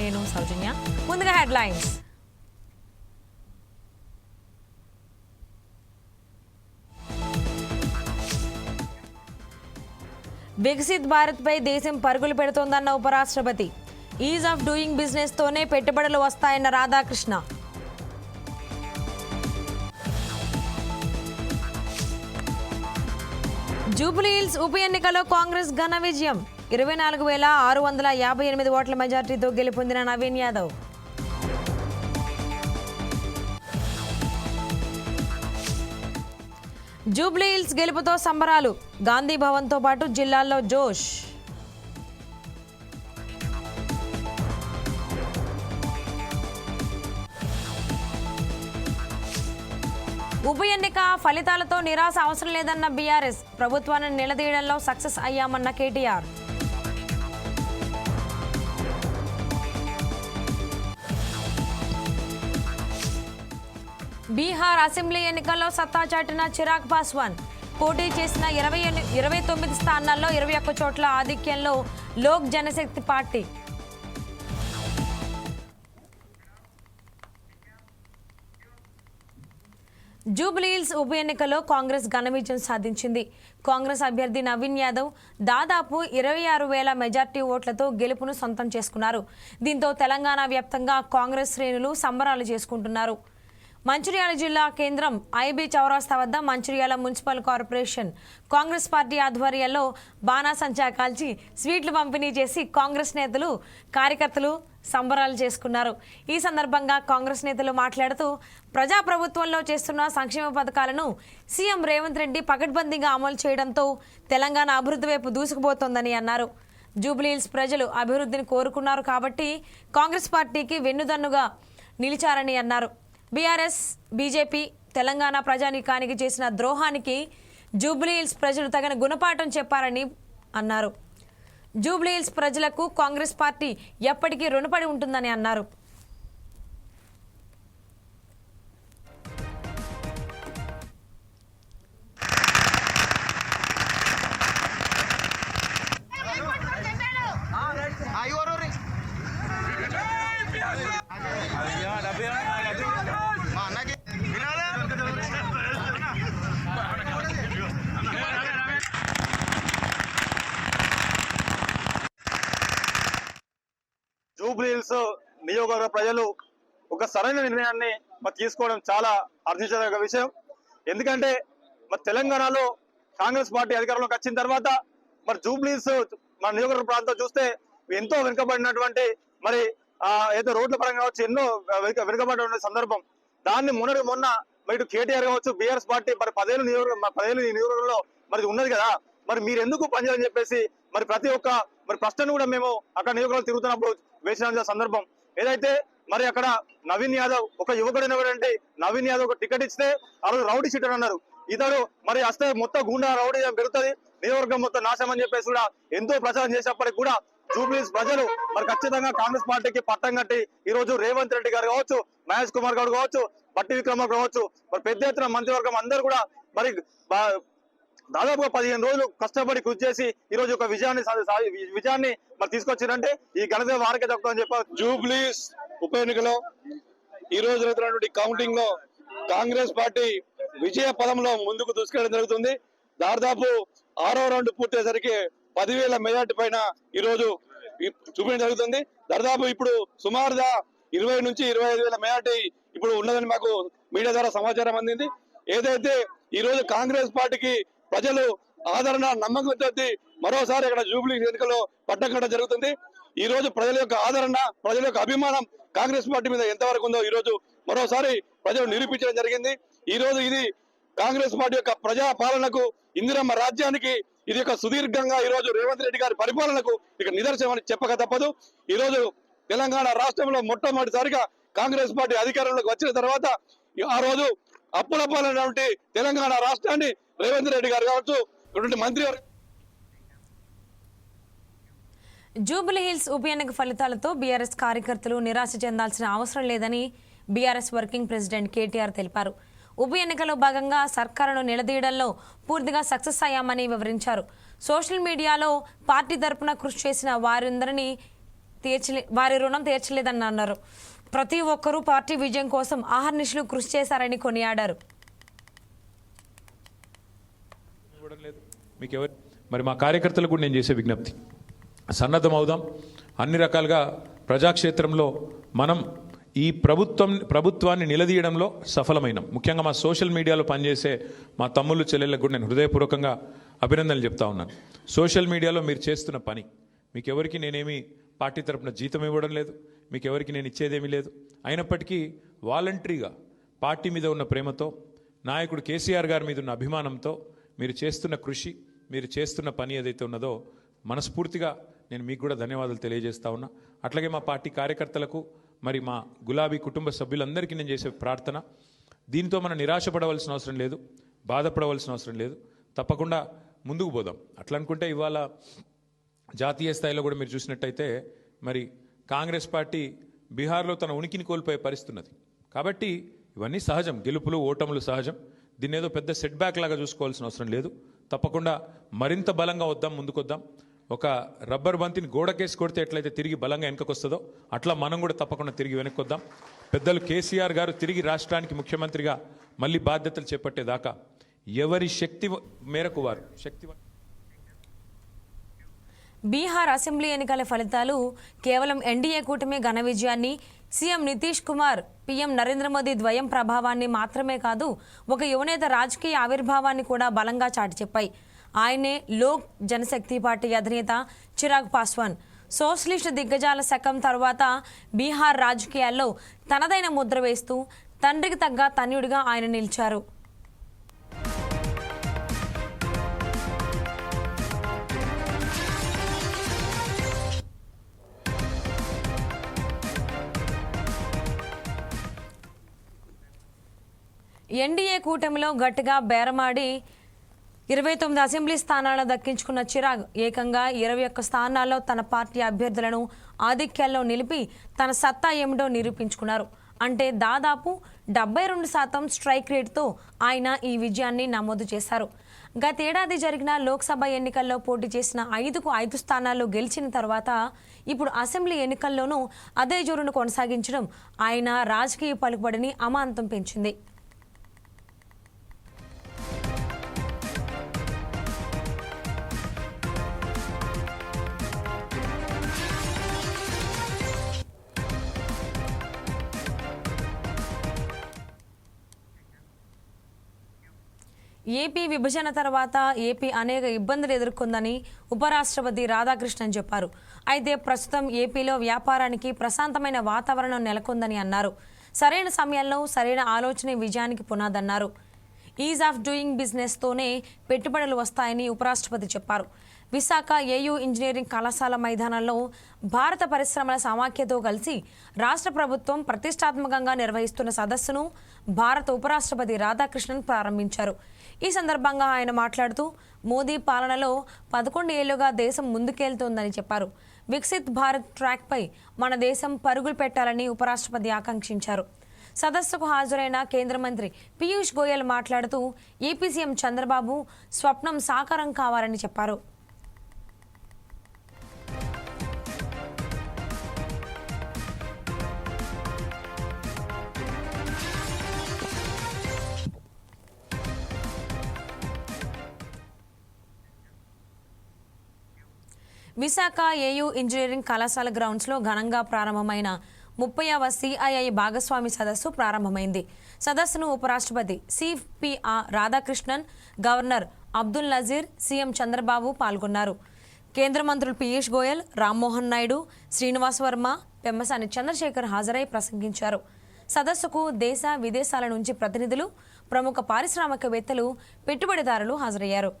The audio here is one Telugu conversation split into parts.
నేను సౌజన్య. ముందుగా హెడ్లైన్స్. వికసిత్ భారత్పై దేశం పరుగులు పెడుతోందన్న ఉపరాష్ట్రపతి. ఈజ్ ఆఫ్ డూయింగ్ బిజినెస్తోనే పెట్టుబడులు వస్తాయన్న రాధాకృష్ణ. జూబ్లీహిల్స్ ఉప ఎన్నికలో కాంగ్రెస్ ఘన విజయం. ఇరవై నాలుగు వేల ఆరు వందల యాభై ఎనిమిది ఓట్ల మెజార్టీతో గెలుపొందిన నవీన్ యాదవ్. జూబ్లీహిల్స్ గెలుపుతో సంబరాలు. గాంధీ భవన్తో పాటు జిల్లాల్లో జోష్. ఉప ఎన్నిక ఫలితాలతో నిరాశ అవసరం లేదన్న బీఆర్ఎస్ ప్రభుత్వాన్ని నిలదీయడంలో సక్సెస్ అయ్యామన్న కేటీఆర్. బీహార్ అసెంబ్లీ ఎన్నికల్లో సత్తా చాటిన చిరాగ్ పాస్వాన్. పోటీ చేసిన ఇరవై ఇరవై తొమ్మిది స్థానాల్లో ఇరవై ఒక్క చోట్ల ఆధిక్యంలో లోక్ జనశక్తి పార్టీ. జూబ్లీహిల్స్ ఉప ఎన్నికలో కాంగ్రెస్ ఘనవిజయం సాధించింది. కాంగ్రెస్ అభ్యర్థి నవీన్ యాదవ్ దాదాపు ఇరవై ఆరు వేల మెజార్టీ ఓట్లతో గెలుపును సొంతం చేసుకున్నారు. దీంతో తెలంగాణ వ్యాప్తంగా కాంగ్రెస్ శ్రేణులు సంబరాలు చేసుకుంటున్నారు. మంచిర్యాల జిల్లా కేంద్రం ఐబీ చౌరాస్తా వద్ద Mancherial municipal corporation Congress party ఆధ్వర్యంలో బాణాసంచా కాల్చి స్వీట్లు పంపిణీ చేసి కాంగ్రెస్ నేతలు కార్యకర్తలు సంబరాలు చేసుకున్నారు. ఈ సందర్భంగా కాంగ్రెస్ నేతలు మాట్లాడుతూ ప్రజాప్రభుత్వంలో చేస్తున్న సంక్షేమ పథకాలను సీఎం రేవంత్ రెడ్డి పకడ్బందీగా అమలు చేయడంతో తెలంగాణ అభివృద్ధి వైపు దూసుకుపోతోందని అన్నారు. జూబ్లీహిల్స్ ప్రజలు అభివృద్ధిని కోరుకున్నారు కాబట్టి కాంగ్రెస్ పార్టీకి వెన్నుదన్నుగా నిలిచారని అన్నారు. బీఆర్ఎస్ బీజేపీ తెలంగాణ ప్రజానీకానికి చేసిన ద్రోహానికి జూబ్లీహిల్స్ ప్రజలు తగిన గుణపాఠం చెప్పారని అన్నారు. జూబ్లీహిల్స్ ప్రజలకు కాంగ్రెస్ పార్టీ ఎప్పటికీ రుణపడి ఉంటుందని అన్నారు. నియోజకవర్గ ప్రజలు ఒక సరైన నిర్ణయాన్ని మరి తీసుకోవడం చాలా అర్థించదగ్గ విషయం. ఎందుకంటే మరి తెలంగాణలో కాంగ్రెస్ పార్టీ అధికారంలోకి వచ్చిన తర్వాత మరి జూబ్లీస్ మన నియోజకవర్గ ప్రాంతం చూస్తే ఎంతో వెనుకబడినటువంటి మరి ఆ ఏదో రోడ్ల పరంగా కావచ్చు ఎన్నో వెనుకబడిన సందర్భం. దాన్ని మొన్నటి మొన్న మరి ఇటు కేటీఆర్ కావచ్చు బీఆర్ఎస్ పార్టీ మరి పదేళ్ళు నియోజకవర్గం మరి పదేళ్ళు నియోజకవర్గంలో మరి ఉన్నది కదా. మరి మీరు ఎందుకు పనిచేయాలని చెప్పేసి మరి ప్రతి ఒక్క మరి ప్రశ్నను కూడా మేము అక్కడ నియోజకవర్గం తిరుగుతున్నప్పుడు వేసిన సందర్భం. ఏదైతే మరి అక్కడ నవీన్ యాదవ్ ఒక యువకుడు ఎవరంటే నవీన్ యాదవ్ ఒక టికెట్ ఇస్తే ఆ రోజు రౌడీ షీటర్ అన్నారు. ఇతడు మరి వస్తే మొత్తం గుండా రౌడీ పెరుగుతుంది నియోజకవర్గం మొత్తం నాశనం అని చెప్పేసి కూడా ఎంతో ప్రచారం చేసేప్పటికి కూడా జూబ్లీస్ ప్రజలు మరి ఖచ్చితంగా కాంగ్రెస్ పార్టీకి పట్టం కట్టి ఈ రోజు రేవంత్ రెడ్డి గారు కావచ్చు మహేష్ కుమార్ గారు కావచ్చు బట్టి విక్రమ కావచ్చు మరి పెద్ద ఎత్తున మంత్రివర్గం అందరూ కూడా మరి దాదాపుగా పదిహేను రోజులు కష్టపడి కృషి చేసి ఈ రోజు ఒక విజయాన్ని విజయాన్ని మరి తీసుకొచ్చారంటే ఈ ఘనత వారికే దక్కుతుందని చెప్పారు జూబ్లీస్ ఉప ఎన్నికలో ఈ రోజు జరుగుతున్నటువంటి కౌంటింగ్లో కాంగ్రెస్ పార్టీ విజయ పదంలో ముందుకు దూసుకెళ్ళడం జరుగుతుంది. దాదాపు ఆరో రౌండ్ పూర్తయ్యేసరికి పదివేల మెజార్టీ పైన ఈ రోజు చూపించడం జరుగుతుంది. దాదాపు ఇప్పుడు సుమారుగా ఇరవై నుంచి ఇరవై ఐదు వేల మెజార్టీ ఇప్పుడు ఉన్నదని మాకు మీడియా ద్వారా సమాచారం అందింది. ఏదైతే ఈ రోజు కాంగ్రెస్ పార్టీకి ప్రజలు ఆదరణ నమ్మకం మరోసారి ఇక్కడ జూబ్లీ ఎన్నికల్లో పట్టకడం జరుగుతుంది. ఈ రోజు ప్రజల యొక్క ఆదరణ ప్రజల యొక్క అభిమానం కాంగ్రెస్ పార్టీ మీద ఎంతవరకు ఉందో ఈ రోజు మరోసారి ప్రజలు నిరూపించడం జరిగింది. ఈ రోజు ఇది కాంగ్రెస్ పార్టీ యొక్క ప్రజా పాలనకు ఇందిరమ్మ రాజ్యానికి ఇది ఒక సుదీర్ఘంగా ఈ రోజు రేవంత్ రెడ్డి గారి పరిపాలనకు ఇక నిదర్శనం అని చెప్పక తప్పదు. ఈ రోజు తెలంగాణ రాష్ట్రంలో మొట్టమొదటిసారిగా కాంగ్రెస్ పార్టీ అధికారంలోకి వచ్చిన తర్వాత ఆ రోజు అప్పుల పాలనటువంటి తెలంగాణ రాష్ట్రాన్ని రేవంత్ రెడ్డి గారు కావచ్చు ఇటువంటి మంత్రి జూబ్లీహిల్స్ ఉప ఎన్నిక ఫలితాలతో బీఆర్ఎస్ కార్యకర్తలు నిరాశ చెందాల్సిన అవసరం లేదని బీఆర్ఎస్ వర్కింగ్ ప్రెసిడెంట్ కేటీఆర్ తెలిపారు. ఉప ఎన్నికలో భాగంగా సర్కారును నిలదీయడంలో పూర్తిగా సక్సెస్ అయ్యామని వివరించారు. సోషల్ మీడియాలో పార్టీ తరపున కృషి చేసిన వారందరినీ తీర్చలే వారి రుణం తీర్చలేదని అన్నారు ప్రతి ఒక్కరూ పార్టీ విజయం కోసం ఆహర్నిశలు కృషి చేశారని కొనియాడారు ఇవ్వడం లేదు మీకు ఎవరు? మరి మా కార్యకర్తలకు కూడా నేను చేసే విజ్ఞప్తి. సన్నద్ధం అవుదాం. అన్ని రకాలుగా ప్రజాక్షేత్రంలో మనం ఈ ప్రభుత్వం ప్రభుత్వాన్ని నిలదీయడంలో సఫలమైన. ముఖ్యంగా మా సోషల్ మీడియాలో పనిచేసే మా తమ్ముళ్ళు చెల్లెళ్ళకు కూడా నేను హృదయపూర్వకంగా అభినందనలు చెప్తా ఉన్నాను. సోషల్ మీడియాలో మీరు చేస్తున్న పని మీకు ఎవరికి నేనేమి పార్టీ తరపున జీతం ఇవ్వడం లేదు మీకు ఎవరికి నేను ఇచ్చేదేమీ లేదు. అయినప్పటికీ వాలంటరీగా పార్టీ మీద ఉన్న ప్రేమతో నాయకుడు కేసీఆర్ గారి మీద ఉన్న అభిమానంతో మీరు చేస్తున్న కృషి మీరు చేస్తున్న పని ఏదైతే ఉన్నదో మనస్ఫూర్తిగా నేను మీకు కూడా ధన్యవాదాలు తెలియజేస్తా ఉన్నా. అట్లాగే మా పార్టీ కార్యకర్తలకు మరి మా గులాబీ కుటుంబ సభ్యులందరికీ నేను చేసే ప్రార్థన. దీంతో మనం నిరాశపడవలసిన అవసరం లేదు బాధపడవలసిన అవసరం లేదు. తప్పకుండా ముందుకు పోదాం. అట్లా అనుకుంటే ఇవాళ జాతీయ స్థాయిలో కూడా మీరు చూసినట్టయితే మరి కాంగ్రెస్ పార్టీ బీహార్లో తన ఉనికిని కోల్పోయే పరిస్థితున్నది. కాబట్టి ఇవన్నీ సహజం గెలుపులు ఓటములు సహజం. దీన్ని ఏదో పెద్ద సెట్ బ్యాక్ లాగా చూసుకోవాల్సిన అవసరం లేదు. తప్పకుండా మరింత బలంగా వద్దాం ముందుకొద్దాం. ఒక రబ్బర్ బంతిని గోడకేసి కొడితే ఎట్లయితే తిరిగి బలంగా వెనకకు వస్తుందో అట్లా మనం కూడా తప్పకుండా తిరిగి వెనక్కి వద్దాం పెద్దలు కేసీఆర్ గారు తిరిగి రాష్ట్రానికి ముఖ్యమంత్రిగా మళ్ళీ బాధ్యతలు చేపట్టేదాకా ఎవరి శక్తి మేరకు వారు శక్తి బీహార్ అసెంబ్లీ ఎన్నికల ఫలితాలు కేవలం ఎన్డీఏ కూటమి ఘన విజయాన్ని సీఎం నితీష్ కుమార్ పీఎం నరేంద్ర మోదీ ద్వయం ప్రభావాన్ని మాత్రమే కాదు ఒక యువనేత రాజకీయ ఆవిర్భావాన్ని కూడా బలంగా చాటి చెప్పాయి. ఆయనే లోక్ జనశక్తి పార్టీ అధినేత చిరాగ్ పాస్వాన్. సోషలిస్ట్ దిగ్గజాల శకం తర్వాత బీహార్ రాజకీయాల్లో తనదైన ముద్ర వేస్తూ తండ్రికి తగ్గ తన్యుడిగా ఆయన నిలిచారు. ఎన్డీఏ కూటమిలో గట్టిగా బేరమాడి ఇరవై తొమ్మిది అసెంబ్లీ స్థానాలను దక్కించుకున్న చిరాగ్ ఏకంగా ఇరవై ఒక్క స్థానాల్లో తన పార్టీ అభ్యర్థులను ఆధిక్యాల్లో నిలిపి తన సత్తా ఏమిటో నిరూపించుకున్నారు. అంటే దాదాపు డెబ్బై రెండు శాతం స్ట్రైక్ రేట్తో ఆయన ఈ విజయాన్ని నమోదు చేశారు. గతేడాది జరిగిన లోక్సభ ఎన్నికల్లో పోటీ చేసిన ఐదుకు ఐదు స్థానాల్లో గెలిచిన తర్వాత ఇప్పుడు అసెంబ్లీ ఎన్నికల్లోనూ అదే జోరును కొనసాగించడం ఆయన రాజకీయ పలుకుబడిని అమాంతం పెంచింది. ఏపీ విభజన తర్వాత ఏపీ అనేక ఇబ్బందులు ఎదుర్కొందని ఉపరాష్ట్రపతి రాధాకృష్ణన్ చెప్పారు. అయితే ప్రస్తుతం ఏపీలో వ్యాపారానికి ప్రశాంతమైన వాతావరణం నెలకొందని అన్నారు. సరైన సమయంలో సరైన ఆలోచన విజయానికి పునాదన్నారు. ఈజ్ ఆఫ్ డూయింగ్ బిజినెస్తోనే పెట్టుబడులు వస్తాయని ఉపరాష్ట్రపతి చెప్పారు. విశాఖ ఏయూ ఇంజనీరింగ్ కళాశాల మైదానంలో భారత పరిశ్రమల సమాఖ్యతో కలిసి రాష్ట్ర ప్రభుత్వం ప్రతిష్టాత్మకంగా నిర్వహిస్తున్న సదస్సును భారత ఉపరాష్ట్రపతి రాధాకృష్ణన్ ప్రారంభించారు. ఈ సందర్భంగా ఆయన మాట్లాడుతూ మోదీ పాలనలో పదకొండు ఏళ్ళుగా దేశం ముందుకెళ్తోందని చెప్పారు. వికసిత్ భారత్ ట్రాక్పై మన దేశం పరుగులు పెట్టాలని ఉపరాష్ట్రపతి ఆకాంక్షించారు. సదస్సుకు హాజరైన కేంద్ర మంత్రి పీయూష్ గోయల్ మాట్లాడుతూ ఏపీ సీఎం చంద్రబాబు స్వప్నం సాకారం కావాలని చెప్పారు. విశాఖ ఏయూ ఇంజనీరింగ్ కళాశాల గ్రౌండ్స్లో ఘనంగా ప్రారంభమైన ముప్పైవ సిఐఐ భాగస్వామి సదస్సు ప్రారంభమైంది. సదస్సును ఉపరాష్ట్రపతి CPR Radhakrishnan governor Abdul Nazeer CM Chandrababu పాల్గొన్నారు. కేంద్ర మంత్రులు పీయూష్ గోయల్ రామ్మోహన్ నాయుడు శ్రీనివాస్ వర్మ పెమ్మసాని చంద్రశేఖర్ హాజరై ప్రసంగించారు. సదస్సుకు దేశ విదేశాల నుంచి ప్రతినిధులు ప్రముఖ పారిశ్రామికవేత్తలు పెట్టుబడిదారులు హాజరయ్యారు.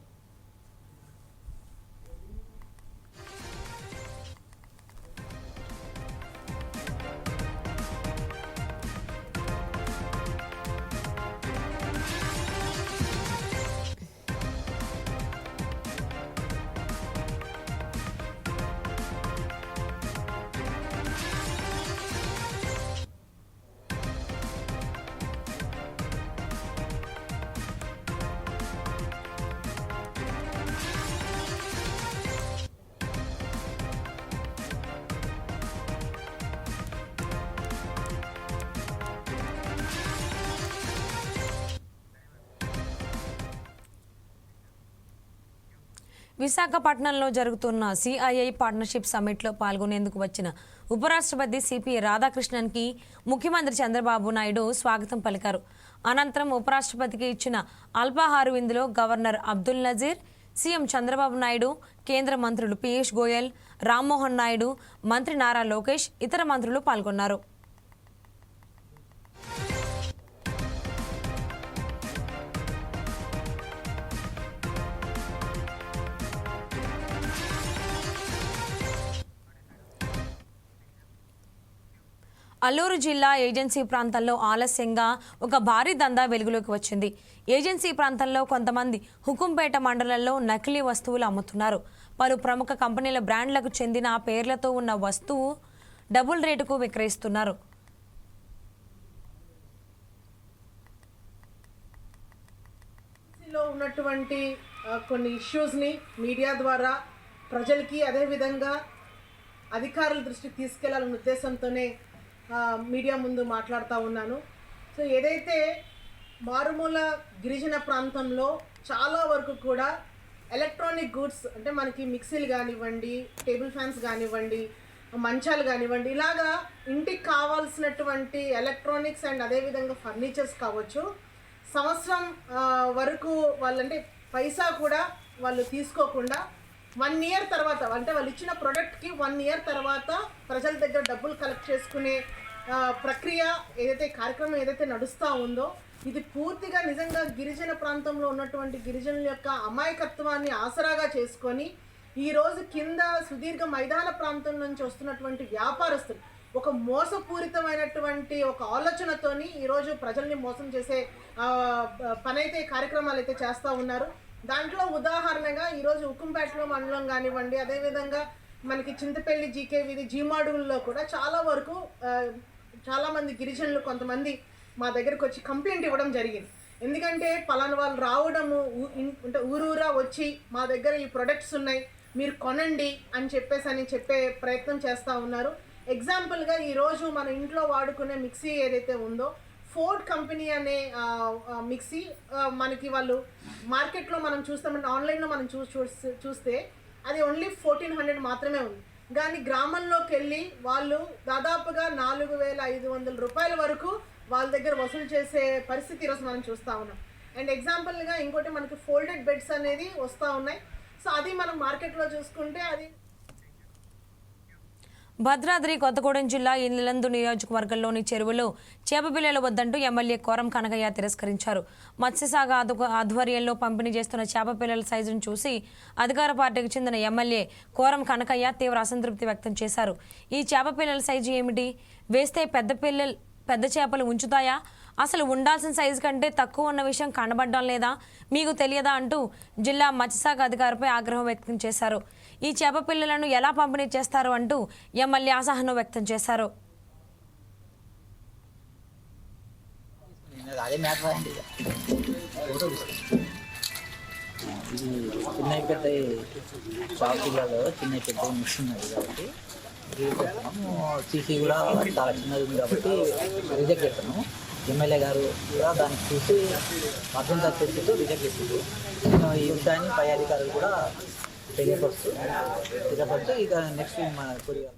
విశాఖపట్నంలో జరుగుతున్న సిఐఐ పార్ట్నర్షిప్ సమ్మిట్లో పాల్గొనేందుకు వచ్చిన ఉపరాష్ట్రపతి సిపి రాధాకృష్ణన్కి ముఖ్యమంత్రి చంద్రబాబు నాయుడు స్వాగతం పలికారు. అనంతరం ఉపరాష్ట్రపతికి ఇచ్చిన అల్పాహారు విందులో గవర్నర్ అబ్దుల్ నజీర్ సీఎం చంద్రబాబు నాయుడు కేంద్ర మంత్రులు పీయూష్ గోయల్ రామ్మోహన్ నాయుడు మంత్రి నారా లోకేష్ ఇతర మంత్రులు పాల్గొన్నారు. అల్లూరు జిల్లా ఏజెన్సీ ప్రాంతంలో ఆలస్యంగా ఒక భారీ దందా వెలుగులోకి వచ్చింది. ఏజెన్సీ ప్రాంతంలో కొంతమంది హుకుంపేట మండలంలో నకిలీ వస్తువులు అమ్ముతున్నారు. పలు ప్రముఖ కంపెనీల బ్రాండ్లకు చెందిన పేర్లతో ఉన్న వస్తువు డబుల్ రేటుకు విక్రయిస్తున్నారు. ఉన్నటువంటి కొన్ని ఇష్యూస్ని మీడియా ద్వారా ప్రజలకి అదేవిధంగా అధికారుల దృష్టికి తీసుకెళ్ళాలన్న ఉద్దేశంతోనే మీడియా ముందు మాట్లాడుతూ ఉన్నాను. సో ఏదైతే మారుమూల గిరిజన ప్రాంతంలో చాలా వరకు కూడా ఎలక్ట్రానిక్ గూడ్స్ అంటే మనకి మిక్సీలు కానివ్వండి టేబుల్ ఫ్యాన్స్ కానివ్వండి మంచాలు కానివ్వండి ఇలాగా ఇంటికి కావాల్సినటువంటి ఎలక్ట్రానిక్స్ అండ్ అదేవిధంగా ఫర్నిచర్స్ కావచ్చు. సంవత్సరం వరకు వాళ్ళంటే పైసా కూడా వాళ్ళు తీసుకోకుండా వన్ ఇయర్ తర్వాత అంటే వాళ్ళు ఇచ్చిన ప్రోడక్ట్కి వన్ ఇయర్ తర్వాత ప్రజల దగ్గర డబ్బులు కలెక్ట్ చేసుకునే ప్రక్రియ ఏదైతే కార్యక్రమం ఏదైతే నడుస్తూ ఉందో ఇది పూర్తిగా నిజంగా గిరిజన ప్రాంతంలో ఉన్నటువంటి గిరిజనుల యొక్క అమాయకత్వాన్ని ఆసరాగా చేసుకొని ఈ రోజు కింద సుదీర్ఘ మైదాన ప్రాంతం నుంచి వస్తున్నటువంటి వ్యాపారస్తులు ఒక మోసపూరితమైనటువంటి ఒక ఆలోచనతోని ఈరోజు ప్రజల్ని మోసం చేసే పనైతే కార్యక్రమాలు అయితే చేస్తూ ఉన్నారు. దాంట్లో ఉదాహరణగా ఈరోజు ఉక్కుంపేటలో మండలం కానివ్వండి అదేవిధంగా మనకి చింతపల్లి జీకే విధి జీమాడుగుల్లో కూడా చాలా వరకు చాలామంది గిరిజనులు కొంతమంది మా దగ్గరకు వచ్చి కంప్లైంట్ ఇవ్వడం జరిగింది. ఎందుకంటే పలానా వాళ్ళు రావడము అంటే ఊరూరా వచ్చి మా దగ్గర ఈ ప్రొడక్ట్స్ ఉన్నాయి మీరు కొనండి అని చెప్పేసి అని చెప్పే ప్రయత్నం చేస్తూ ఉన్నారు. ఎగ్జాంపుల్గా ఈరోజు మన ఇంట్లో వాడుకునే మిక్సీ ఏదైతే ఉందో ఫోర్డ్ కంపెనీ అనే మిక్సీ మనకి వాళ్ళు మార్కెట్లో మనం చూస్తామంటే ఆన్లైన్లో మనం చూ చూస్తే అది ఓన్లీ ఫోర్టీన్ హండ్రెడ్ మాత్రమే ఉంది. కానీ గ్రామంలోకి వెళ్ళి వాళ్ళు దాదాపుగా నాలుగు వేల ఐదు వందల రూపాయల వరకు వాళ్ళ దగ్గర వసూలు చేసే పరిస్థితి ఈరోజు మనం చూస్తూ ఉన్నాం. అండ్ ఎగ్జాంపుల్గా ఇంకోటి మనకి ఫోల్డెడ్ బెడ్స్ అనేది వస్తూ ఉన్నాయి. సో అది మనం మార్కెట్లో చూసుకుంటే అది భద్రాద్రి కొత్తగూడెం జిల్లా ఇల్లందు నియోజకవర్గంలోని చెరువులో చేపపిల్లలు వద్దంటూ ఎమ్మెల్యే కోరం కనకయ్య తిరస్కరించారు. మత్స్యశాఖ ఆధ్వర్యంలో పంపిణీ చేస్తున్న చేపపిల్లల సైజును చూసి అధికార పార్టీకి చెందిన ఎమ్మెల్యే కోరం కనకయ్య తీవ్ర అసంతృప్తి వ్యక్తం చేశారు. ఈ చేపపిల్లల సైజు ఏమిటి? వేస్తే పెద్ద పిల్లలు పెద్ద చేపలు ఉంచుతాయా? అసలు ఉండాల్సిన సైజు కంటే తక్కువ ఉన్న విషయం కనబడడం లేదా? మీకు తెలియదా అంటూ జిల్లా మత్స్యశాఖ అధికారిపై ఆగ్రహం వ్యక్తం చేశారు. ఈ చేప పిల్లలను ఎలా పంపిణీ చేస్తారు అంటూ ఎమ్మెల్యే అసహనం వ్యక్తం చేశారు. చిన్న పెద్ద షాప్ పిల్లలు చిన్న పెద్ద మిషన్ ఉన్నది కాబట్టి సీసీ కూడా చాలా చిన్నది ఉంది కాబట్టి రిజెక్ట్ చేస్తాను ఎమ్మెల్యే గారు కూడా దాన్ని చూసి అర్థం తప్పిస్తూ రిజెక్ట్ చేసిండు ఈ విషయాన్ని పై అధికారులు కూడా తెలియపరుస్తూ తెలియపరుస్తూ ఇక నెక్స్ట్ మన కొరియా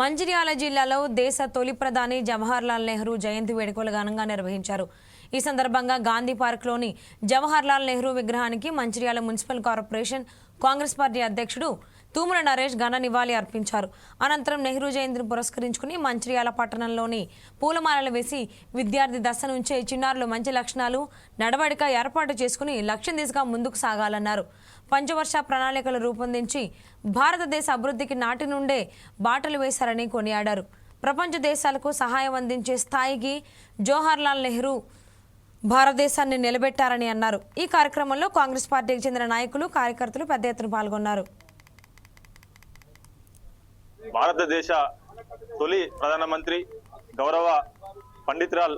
మంచిర్యాల జిల్లాలో దేశ తొలి ప్రధాని జవహర్లాల్ నెహ్రూ జయంతి వేడుకలు ఘనంగా నిర్వహించారు. ఈ సందర్భంగా గాంధీ పార్క్లోని జవహర్లాల్ నెహ్రూ విగ్రహానికి Mancherial municipal corporation Congress party అధ్యక్షుడు తూముల నరేష్ ఘన నివాళి అర్పించారు. అనంతరం నెహ్రూ జయంతిని పురస్కరించుకుని మంచిర్యాల పట్టణంలోని పూలమాలలు వేసి విద్యార్థి దశ నుంచే చిన్నారులు మంచి లక్షణాలు నడవడిక ఏర్పాటు చేసుకుని లక్ష్యం దిశగా ముందుకు సాగాలన్నారు. పంచవర్ష ప్రణాళికలు రూపొందించి భారతదేశ అభివృద్ధికి నాటి నుండే బాటలు వేశారని కొనియాడారు. ప్రపంచ దేశాలకు సహాయం అందించే స్థాయికి జవహర్లాల్ నెహ్రూ భారతదేశాన్ని నిలబెట్టారని అన్నారు. ఈ కార్యక్రమంలో కాంగ్రెస్ పార్టీకి చెందిన నాయకులు కార్యకర్తలు పెద్ద ఎత్తున పాల్గొన్నారు. భారతదేశ తొలి ప్రధానమంత్రి గౌరవ పండితురాల్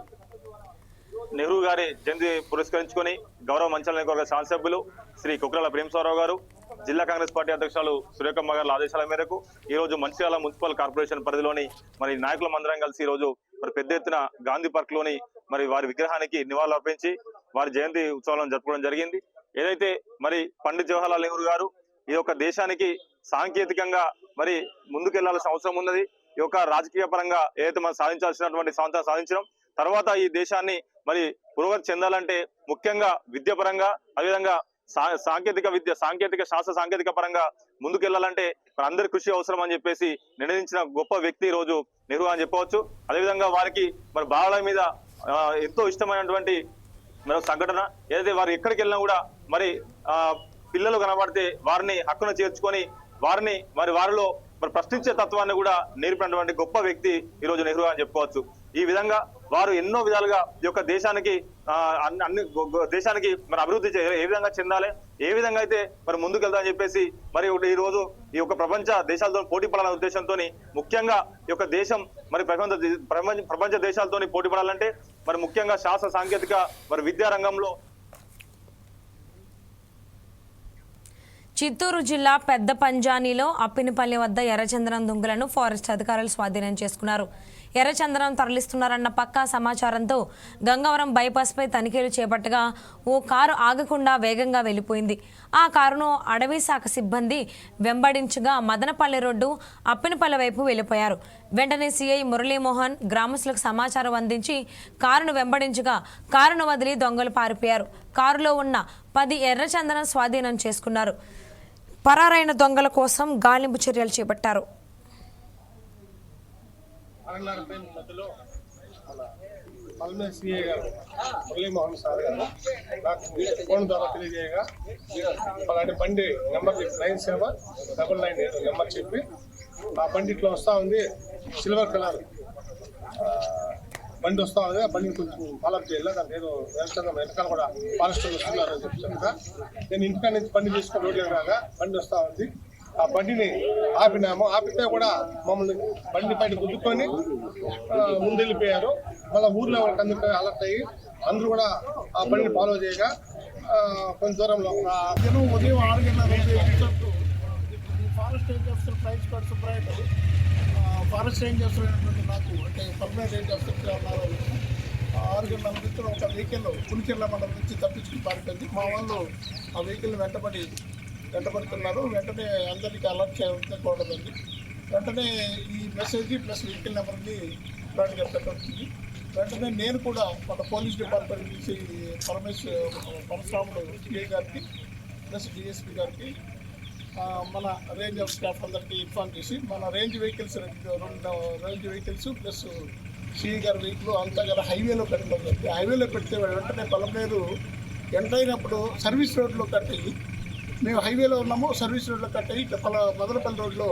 నెహ్రూ గారి జయంతి పురస్కరించుకొని గౌరవ మంచాల నియోజకవర్గ శాసనసభ్యులు శ్రీ కుక్రాల ప్రేమస్వరరావు గారు జిల్లా కాంగ్రెస్ పార్టీ అధ్యక్షులు సురేఖమ్మ గారి ఆదేశాల మేరకు ఈ రోజు మంచిర్యాల మున్సిపల్ కార్పొరేషన్ పరిధిలోని మరి నాయకుల మందరం కలిసి ఈ రోజు మరి పెద్ద ఎత్తున గాంధీ పార్క్లోని మరి వారి విగ్రహానికి నివాళులు అర్పించి వారి జయంతి ఉత్సవాలను జరుపుకోవడం జరిగింది. ఏదైతే మరి పండిత్ జవహర్లాల్ నెహ్రూ గారు ఈ యొక్క దేశానికి సాంకేతికంగా మరి ముందుకెళ్ళాల్సిన అవసరం ఉన్నది. ఈ యొక్క రాజకీయ పరంగా ఏదైతే మనం సాధించాల్సినటువంటి స్వాతంత్రం సాధించడం తర్వాత ఈ దేశాన్ని మరి పురోగతి చెందాలంటే ముఖ్యంగా విద్య పరంగా అదేవిధంగా సా- సాంకేతిక విద్య సాంకేతిక శాస్త్ర సాంకేతిక పరంగా ముందుకెళ్ళాలంటే అందరి కృషి అవసరం అని చెప్పేసి నిర్ణయించిన గొప్ప వ్యక్తి ఈ రోజు నెహ్రూ అని చెప్పవచ్చు. అదేవిధంగా వారికి మరి బాలల మీద ఎంతో ఇష్టమైనటువంటి మరి సంఘటన. ఏదైతే వారు ఎక్కడికి వెళ్ళినా కూడా మరి పిల్లలు కనబడితే వారిని హక్కున చేర్చుకొని వారిని మరి వారిలో మరి ప్రశ్నించే తత్వాన్ని కూడా నేర్పినటువంటి గొప్ప వ్యక్తి ఈ రోజు నెహ్రూ అని చెప్పుకోవచ్చు. ఈ విధంగా వారు ఎన్నో విధాలుగా ఈ యొక్క దేశానికి అన్ని అన్ని గొ- దేశానికి మరి అభివృద్ధి చేయాలి ఏ విధంగా చెందాలి ఏ విధంగా అయితే మరి ముందుకెళ్తామని చెప్పేసి మరి ఈ రోజు ఈ యొక్క ప్రపంచ దేశాలతో పోటీ పడాలనే ఉద్దేశంతో ముఖ్యంగా ఈ యొక్క దేశం మరి ప్రపంచ ప్రపంచ ప్రపంచ దేశాలతో పోటీ పడాలంటే మరి ముఖ్యంగా శాస్త్ర సాంకేతిక మరి విద్యా రంగంలో చిత్తూరు జిల్లా పెద్ద పంజానీలో అప్పినిపల్లి వద్ద ఎర్రచందనం దుంగలను ఫారెస్ట్ అధికారులు స్వాధీనం చేసుకున్నారు. ఎర్రచందనం తరలిస్తున్నారన్న పక్కా సమాచారంతో గంగవరం బైపాస్పై తనిఖీలు చేపట్టగా ఓ కారు ఆగకుండా వేగంగా వెళ్ళిపోయింది. ఆ కారును అడవి శాఖ సిబ్బంది వెంబడించగా మదనపల్లి రోడ్డు అప్పినపల్లి వైపు వెళ్ళిపోయారు. వెంటనే సీఐ మురళీమోహన్ గ్రామస్తులకు సమాచారం అందించి కారును వెంబడించగా కారును వదిలి దొంగలు పారిపోయారు. కారులో ఉన్న పది ఎర్రచందనం స్వాధీనం చేసుకున్నారు. పరారైన దొంగల కోసం గాలింపు చర్యలు చేపట్టారు. ఆరున్నర మధ్యలో మన సిఏ గారు మురళీమోహన్ సార్ గారు. నాకు ఫోన్ ద్వారా తెలియజేయగా అలాంటి బండి నెంబర్ చెప్పి nine seven double nine eight number చెప్పి ఆ బండి ఇట్లా వస్తూ ఉంది సిల్వర్ కలర్ బండి వస్తా ఉంది ఆ బండిని కొంచెం ఫాలోఅప్ చేయాలి. దానికి ఏదో వెనకాల కూడా ఫారెస్ట్ వస్తున్నారని చెప్తాను కదా నేను ఇంటికా నుంచి బండి తీసుకొని రోడ్లు రాగా బండి వస్తూ ఉంది. ఆ బండిని ఆపినాము. ఆపితే కూడా మమ్మల్ని బండి పైన గుద్దుకొని ముందెళ్ళిపోయారు. మళ్ళీ ఊర్లో వాళ్ళకి అలర్ట్ అయ్యి అందరూ కూడా ఆ బండిని ఫాలో చేయగా కొంచెం దూరంలో ఆ ఉదయం ఆరు గంటల ఫారెస్ట్ ఏం చేస్తారు? ప్రైస్ కార్డ్ సుబ్రాయట్ ఫారెస్ట్ ఏం చేస్తున్నటువంటి నాకు అంటే పర్మనెంట్ ఏం చేస్తున్నారు ఆరు గంటల నుంచి ఒక వెహికల్ పులిచెర్ల మండలం నుంచి తప్పించుకుని పారిపోయింది. మా వాళ్ళు ఆ వెహికల్ వెంటబడి వెంటబడుతున్నారు. వెంటనే అందరికీ అలర్ట్ చేయకూడదండి వెంటనే ఈ మెసేజ్ ప్లస్ వెహికల్ నెంబర్ని ఇప్పటిగా పెట్టవచ్చు వెంటనే నేను కూడా మన పోలీస్ డిపార్ట్మెంట్ నుంచి పరమేశ్వర పరశురాముడు సిఐ గారికి ప్లస్ డిఎస్పీ గారికి మన రేంజ్ ఆఫ్ స్టాఫ్ అందరికీ ఇన్ఫార్మ్ చేసి మన రేంజ్ వెహికల్స్ రెండు రెండు రేంజ్ వెహికల్స్ ప్లస్ సిఈ గారి వెహికల్ అంతా కదా హైవేలో పెట్టడం జరిగింది హైవేలో పెడితే వెంటనే పొలంనేరు ఎంటర్ అయినప్పుడు సర్వీస్ రోడ్లో కట్టి మేము హైవేలో ఉన్నాము సర్వీస్ రోడ్లో కట్టి ఇట్లా పల మదనపల్లి రోడ్లో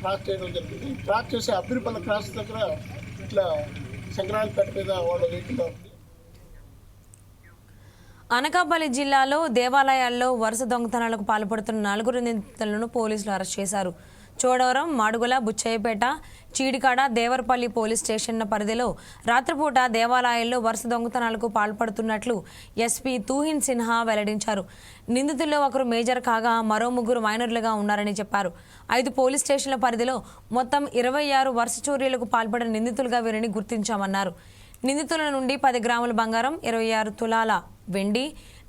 క్రాస్ చేయడం జరిగింది. క్రాస్ చేసి అబ్బిరిపల్లి క్రాస్ దగ్గర ఇట్లా సంక్రాంతిపేట మీద వాళ్ళ వెహికల్ ఉంది. అనకాపల్లి జిల్లాలో దేవాలయాల్లో వరుస దొంగతనాలకు పాల్పడుతున్న నలుగురు నిందితులను పోలీసులు అరెస్ట్ చేశారు. చోడవరం మాడుగుల బుచ్చయ్యపేట చీడికాడ దేవరపల్లి పోలీస్ స్టేషన్ల పరిధిలో రాత్రిపూట దేవాలయాల్లో వరుస దొంగతనాలకు పాల్పడుతున్నట్లు ఎస్పీ తూహిన్ సిన్హా వెల్లడించారు. నిందితుల్లో ఒకరు మేజర్ కాగా మరో ముగ్గురు మైనర్లుగా ఉన్నారని చెప్పారు. ఐదు పోలీస్ స్టేషన్ల పరిధిలో మొత్తం ఇరవై ఆరు వరుస చోరీలకు పాల్పడిన నిందితులుగా వీరిని గుర్తించామన్నారు. నిందితుల నుండి పది గ్రాముల బంగారం ఇరవై ఆరు తులాల వెండి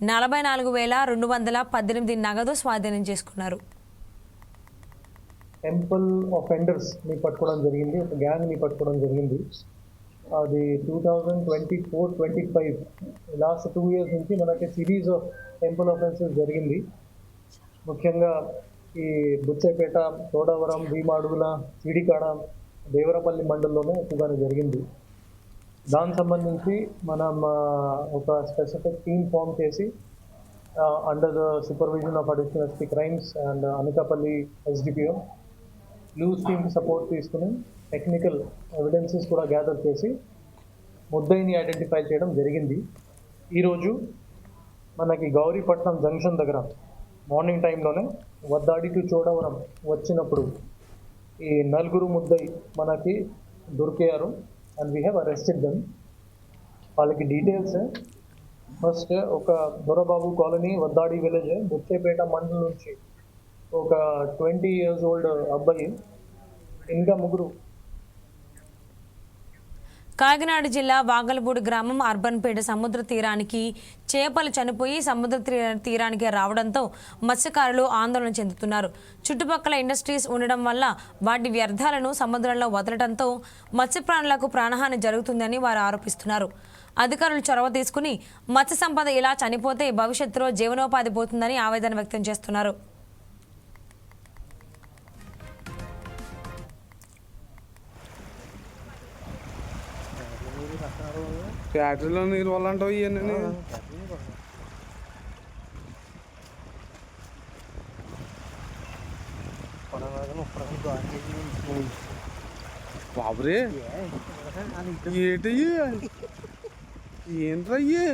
నలభై నాలుగు వేల రెండు వందల పద్దెనిమిది నగదు స్వాధీనం చేసుకున్నారు. టెంపుల్ ఆఫెండర్స్ని పట్టుకోవడం జరిగింది. ఒక గ్యాంగ్ని పట్టుకోవడం జరిగింది. అది two thousand twenty four twenty five last two years నుంచి మనకి సిరీస్ ఆఫ్ టెంపుల్ ఆఫెన్సెస్ జరిగింది. ముఖ్యంగా ఈ బుచ్చేపేట తోడవరం భీమాడుగుల సిడికాడ దేవరపల్లి మండలంలోనే ఎక్కువగానే జరిగింది. దానికి సంబంధించి మనం ఒక స్పెసిఫిక్ టీమ్ ఫామ్ చేసి under the supervision of additional SP crimes and Anakapalli SDPO loose team support తీసుకుని టెక్నికల్ ఎవిడెన్సెస్ కూడా గ్యాదర్ చేసి ముద్దయిని ఐడెంటిఫై చేయడం జరిగింది. ఈరోజు మనకి గౌరీపట్నం జంక్షన్ దగ్గర మార్నింగ్ టైంలోనే వద్దాడికి చూడవరం చోడవరం వచ్చినప్పుడు ఈ నలుగురు ముద్దయి మనకి దొరికారు and we have arrested them వాళ్ళకి డీటెయిల్స్ ఫస్ట్ ఒక దొరబాబు కాలనీ వద్దాడి విలేజ్ బుచ్చేపేట మండలం నుంచి ఒక ట్వంటీ ఇయర్స్ ఓల్డ్ అబ్బాయి ఇంకా ముగ్గురు కాకినాడ జిల్లా వాగలపూడి గ్రామం అర్బన్పేట సముద్ర తీరానికి చేపలు చనిపోయి సముద్ర తీరానికి రావడంతో మత్స్యకారులు ఆందోళన చెందుతున్నారు. చుట్టుపక్కల ఇండస్ట్రీస్ ఉండడం వల్ల వాటి వ్యర్థాలను సముద్రంలో వదలడంతో మత్స్యప్రాణులకు ప్రాణహాని జరుగుతుందని వారు ఆరోపిస్తున్నారు. అధికారులు చొరవ తీసుకుని మత్స్య సంపద ఇలా చనిపోతే భవిష్యత్తులో జీవనోపాధి పోతుందని ఆవేదన వ్యక్తం చేస్తున్నారు. ఫ్యాక్టరీలో నీళ్ళు వాళ్ళంటావు ఇవన్నీ? బాబురే ఏంటయ్యి ఏంట్రయ్యి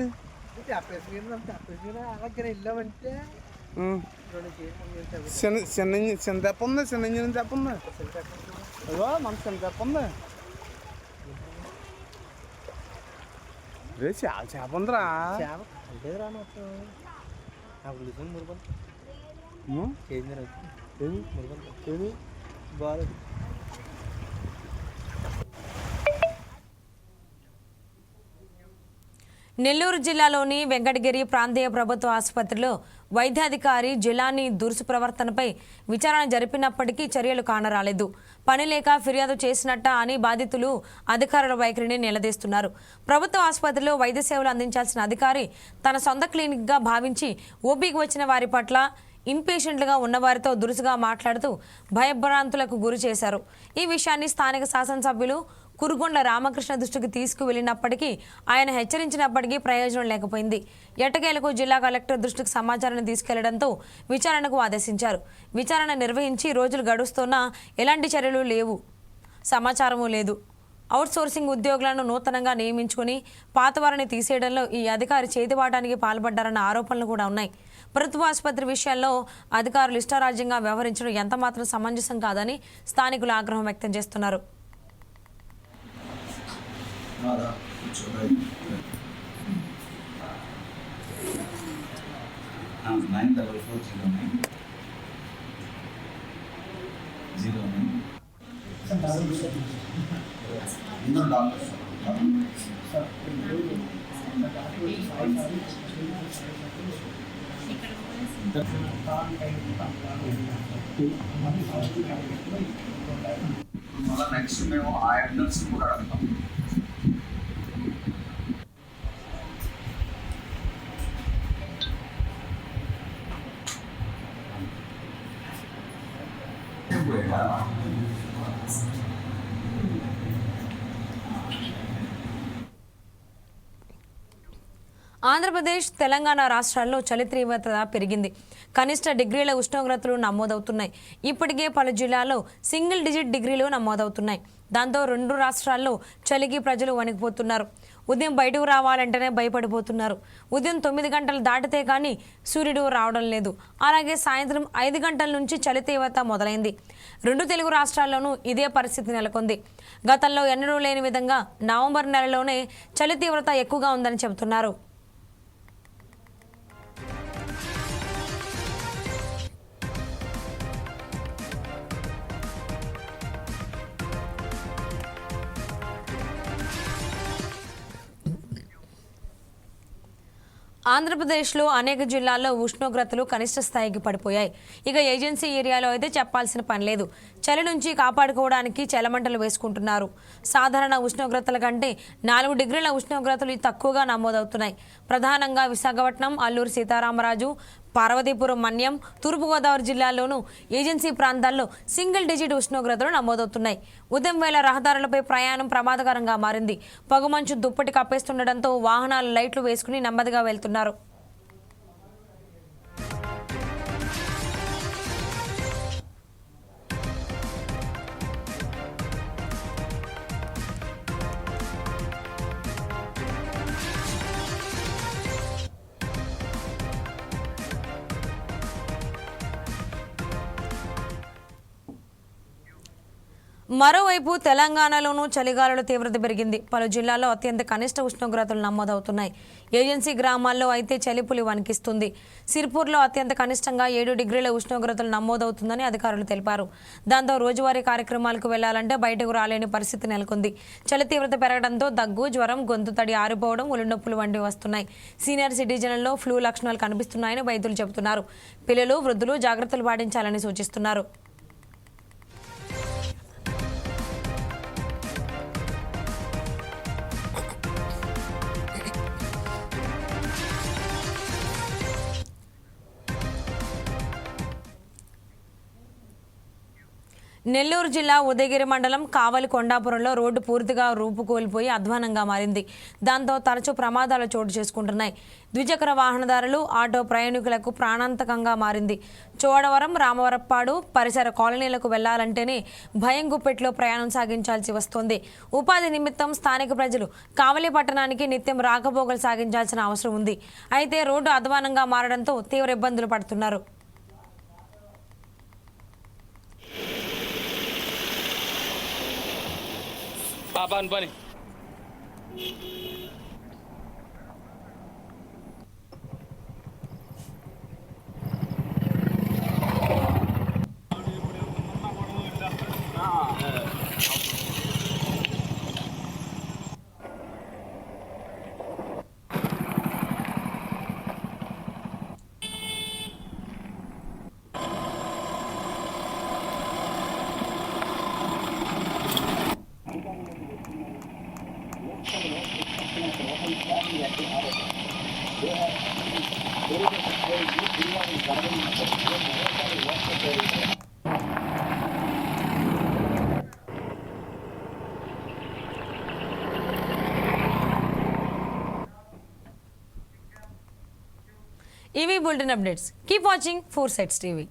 చిన్న చిన్న ఇంజ- చిన్న తెప్ప ఉంది? చిన్న ఇంజిన్ తెప్ప ఉంది? అదో మన చిన్న తెప్ప ఉంది. రే చాలా చేప ఉందిరా ఉం? ఏది? నెల్లూరు జిల్లాలోని వెంకటగిరి ప్రాంతీయ ప్రభుత్వ ఆసుపత్రిలో వైద్యాధికారి జిలాని దురుసు ప్రవర్తనపై విచారణ జరిపినప్పటికీ చర్యలు కానరాలేదు. పని లేక ఫిర్యాదు చేసినట్ట అని బాధితులు అధికారుల వైఖరిని నిలదీస్తున్నారు. ప్రభుత్వ ఆసుపత్రిలో వైద్య సేవలు అందించాల్సిన అధికారి తన సొంత క్లినిక్గా భావించి ఓపీకి వచ్చిన వారి పట్ల ఇన్పేషెంట్లుగా ఉన్నవారితో దురుసుగా మాట్లాడుతూ భయభ్రాంతులకు గురి చేశారు. ఈ విషయాన్ని స్థానిక శాసనసభ్యులు కురుగొండ రామకృష్ణ దృష్టికి తీసుకువెళ్ళినప్పటికీ ఆయన హెచ్చరించినప్పటికీ ప్రయోజనం లేకపోయింది. ఎట్టకేలకు జిల్లా కలెక్టర్ దృష్టికి సమాచారాన్ని తీసుకెళ్ళడంతో విచారణకు ఆదేశించారు. విచారణ నిర్వహించి రోజులు గడుస్తున్నా ఎలాంటి చర్యలు లేవు. సమాచారము లేదు. అవుట్సోర్సింగ్ ఉద్యోగులను నూతనంగా నియమించుకుని పాతవారిని తీసేయడంలో ఈ అధికారి చేతివాటానికి పాల్పడ్డారన్న ఆరోపణలు కూడా ఉన్నాయి. ప్రభుత్వ ఆసుపత్రి విషయాల్లో అధికారులు ఇష్టారాజ్యంగా వ్యవహరించడం ఎంతమాత్రం సమంజసం కాదని స్థానికులు ఆగ్రహం వ్యక్తం చేస్తున్నారు. Nine double four zero nine zero nine ఇందరు doctors మళ్ళీ నెక్స్ట్ మేము ఆ అడ్రస్ కూడా అడుగుతాం ఆంధ్రప్రదేశ్ తెలంగాణ రాష్ట్రాల్లో చలి తీవ్రత పెరిగింది. కనిష్ట డిగ్రీల ఉష్ణోగ్రతలు నమోదవుతున్నాయి. ఇప్పటికే పలు జిల్లాల్లో సింగిల్ డిజిట్ డిగ్రీలు నమోదవుతున్నాయి. దాంతో రెండు రాష్ట్రాల్లో చలికి ప్రజలు వణికిపోతున్నారు. ఉదయం బయటకు రావాలంటేనే భయపడిపోతున్నారు. ఉదయం తొమ్మిది గంటలు దాటితే కానీ సూర్యుడు రావడం లేదు. అలాగే సాయంత్రం ఐదు గంటల నుంచి చలి తీవ్రత మొదలైంది. రెండు తెలుగు రాష్ట్రాల్లోనూ ఇదే పరిస్థితి నెలకొంది. గతంలో ఎన్నడూ లేని విధంగా నవంబర్ నెలలోనే చలి తీవ్రత ఎక్కువగా ఉందని చెబుతున్నారు. ఆంధ్రప్రదేశ్లో అనేక జిల్లాల్లో ఉష్ణోగ్రతలు కనిష్ట స్థాయికి పడిపోయాయి. ఇక ఏజెన్సీ ఏరియాలో అయితే చెప్పాల్సిన పని లేదు. చలి నుంచి కాపాడుకోవడానికి చలమంటలు వేసుకుంటున్నారు. సాధారణ ఉష్ణోగ్రతల కంటే నాలుగు డిగ్రీల ఉష్ణోగ్రతలు తక్కువగా నమోదవుతున్నాయి. ప్రధానంగా విశాఖపట్నం అల్లూరు సీతారామరాజు పార్వతీపురం మన్యం తూర్పుగోదావరి జిల్లాల్లోనూ ఏజెన్సీ ప్రాంతాల్లో సింగిల్ డిజిట్ ఉష్ణోగ్రతలు నమోదవుతున్నాయి. ఉదయం వేళ రహదారులపై ప్రయాణం ప్రమాదకరంగా మారింది. పొగమంచు దుప్పటి కప్పేస్తుండటంతో వాహనాలు లైట్లు వేసుకుని నెమ్మదిగా వెళ్తున్నారు. మరోవైపు తెలంగాణలోనూ చలిగాలుల తీవ్రత పెరిగింది. పలు జిల్లాల్లో అత్యంత కనిష్ట ఉష్ణోగ్రతలు నమోదవుతున్నాయి. ఏజెన్సీ గ్రామాల్లో అయితే చలిపులి వణికిస్తుంది. సిర్పూర్లో అత్యంత కనిష్టంగా ఏడు డిగ్రీల ఉష్ణోగ్రతలు నమోదవుతుందని అధికారులు తెలిపారు. దాంతో రోజువారీ కార్యక్రమాలకు వెళ్ళాలంటే బయటకు రాలేని పరిస్థితి నెలకొంది. చలి తీవ్రత పెరగడంతో దగ్గు జ్వరం గొంతు తడి ఆరిపోవడం ఒళ్ళనొప్పులు వంటివి వస్తున్నాయి. సీనియర్ సిటిజన్లలో ఫ్లూ లక్షణాలు కనిపిస్తున్నాయని వైద్యులు చెబుతున్నారు. పిల్లలు వృద్ధులు జాగ్రత్తలు పాటించాలని సూచిస్తున్నారు. నెల్లూరు జిల్లా ఉదయగిరి మండలం కావలి కొండాపురంలో రోడ్డు పూర్తిగా రూపుకోల్పోయి అధ్వానంగా మారింది. దాంతో తరచూ ప్రమాదాలు చోటు చేసుకుంటున్నాయి. ద్విచక్ర వాహనదారులు ఆటో ప్రయాణికులకు ప్రాణాంతకంగా మారింది. చోడవరం రామవరప్పాడు పరిసర కాలనీలకు వెళ్ళాలంటేనే భయం గుప్పెట్లో ప్రయాణం సాగించాల్సి వస్తోంది. ఉపాధి నిమిత్తం స్థానిక ప్రజలు కావలి పట్టణానికి నిత్యం రాకపోకలు సాగించాల్సిన అవసరం ఉంది. అయితే రోడ్డు అధ్వానంగా మారడంతో తీవ్ర ఇబ్బందులు పడుతున్నారు. పని పని golden updates. Keep watching Foresights TV.